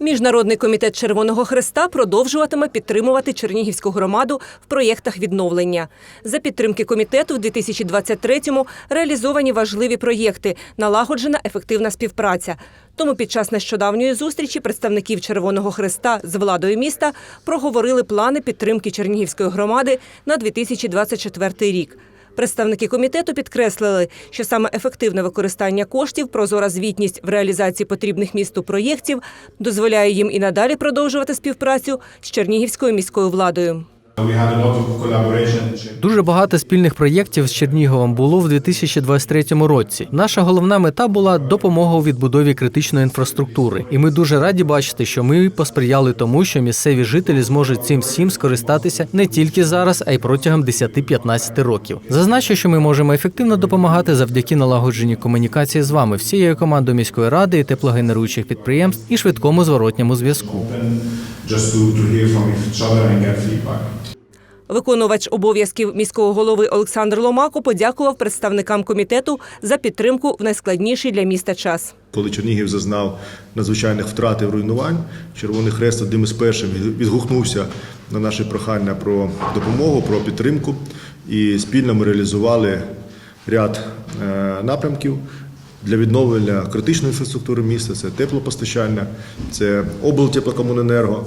Міжнародний комітет Червоного Хреста продовжуватиме підтримувати Чернігівську громаду в проєктах відновлення. За підтримки комітету в 2023-му реалізовані важливі проєкти, налагоджена ефективна співпраця. Тому під час нещодавньої зустрічі представників Червоного Хреста з владою міста проговорили плани підтримки Чернігівської громади на 2024 рік. Представники комітету підкреслили, що саме ефективне використання коштів, прозора звітність в реалізації потрібних місту проєктів дозволяє їм і надалі продовжувати співпрацю з Чернігівською міською владою. Дуже багато спільних проєктів з Черніговом було в 2023 році. Наша головна мета була допомога у відбудові критичної інфраструктури, і ми дуже раді бачити, що ми посприяли тому, що місцеві жителі зможуть цим всім скористатися не тільки зараз, а й протягом 10-15 років. Зазначу, що ми можемо ефективно допомагати завдяки налагодженій комунікації з вами, всією командою міської ради і теплогенеруючих підприємств і швидкому зворотньому зв'язку. Just to, to hear from each other and get feedback. Виконувач обов'язків міського голови Олександр Ломако подякував представникам комітету за підтримку в найскладніший для міста час. Коли Чернігів зазнав надзвичайних втрат і руйнувань, Червоний Хрест одним із перших відгукнувся на наше прохання про допомогу, про підтримку. І спільно ми реалізували ряд е, напрямків для відновлення критичної інфраструктури міста. Це теплопостачання, це облтеплокомуненерго.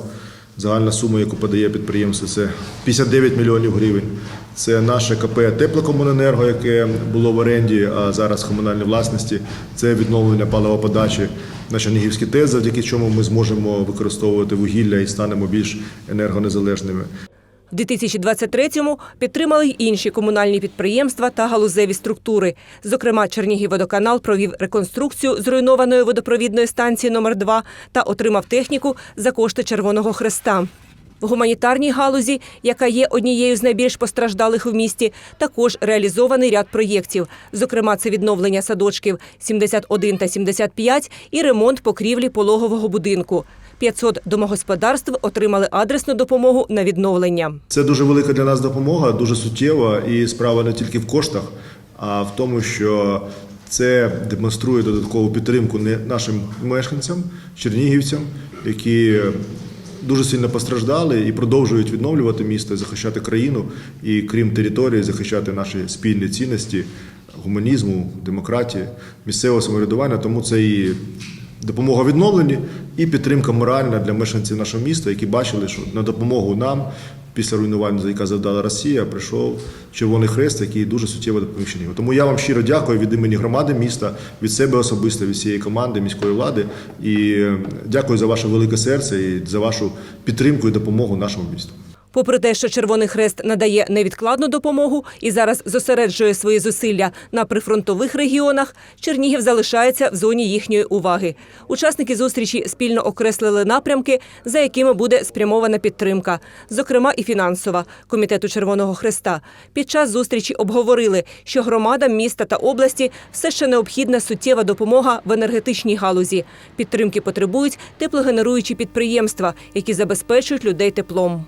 Загальна сума, яку подає підприємство, це 59 мільйонів гривень. Це наше КП Теплокомуненерго, яке було в оренді, а зараз в комунальній власності. Це відновлення паливоподачі на Чернігівський ТЕС, завдяки чому ми зможемо використовувати вугілля і станемо більш енергонезалежними. В 2023-му підтримали й інші комунальні підприємства та галузеві структури. Зокрема, Чернігівводоканал провів реконструкцію зруйнованої водопровідної станції номер 2 та отримав техніку за кошти Червоного Хреста. В гуманітарній галузі, яка є однією з найбільш постраждалих в місті, також реалізований ряд проєктів. Зокрема, це відновлення садочків 71 та 75 і ремонт покрівлі пологового будинку. 500 домогосподарств отримали адресну допомогу на відновлення. Це дуже велика для нас допомога, дуже суттєва, і справа не тільки в коштах, а в тому, що це демонструє додаткову підтримку не нашим мешканцям, чернігівцям, які дуже сильно постраждали і продовжують відновлювати місто, захищати країну і крім території, захищати наші спільні цінності гуманізму, демократії, місцевого самоврядування. Тому це і допомога відновленні і підтримка моральна для мешканців нашого міста, які бачили, що на допомогу нам після руйнувань, яка завдала Росія, прийшов Червоний Хрест, який дуже суттєво допоміг. Тому я вам щиро дякую від імені громади міста, від себе особисто, від всієї команди міської влади. І дякую за ваше велике серце і за вашу підтримку і допомогу нашому місту. Попри те, що Червоний Хрест надає невідкладну допомогу і зараз зосереджує свої зусилля на прифронтових регіонах, Чернігів залишається в зоні їхньої уваги. Учасники зустрічі спільно окреслили напрямки, за якими буде спрямована підтримка, зокрема і фінансова комітету Червоного Хреста. Під час зустрічі обговорили, що громадам міста та області все ще необхідна суттєва допомога в енергетичній галузі. Підтримки потребують теплогенеруючі підприємства, які забезпечують людей теплом.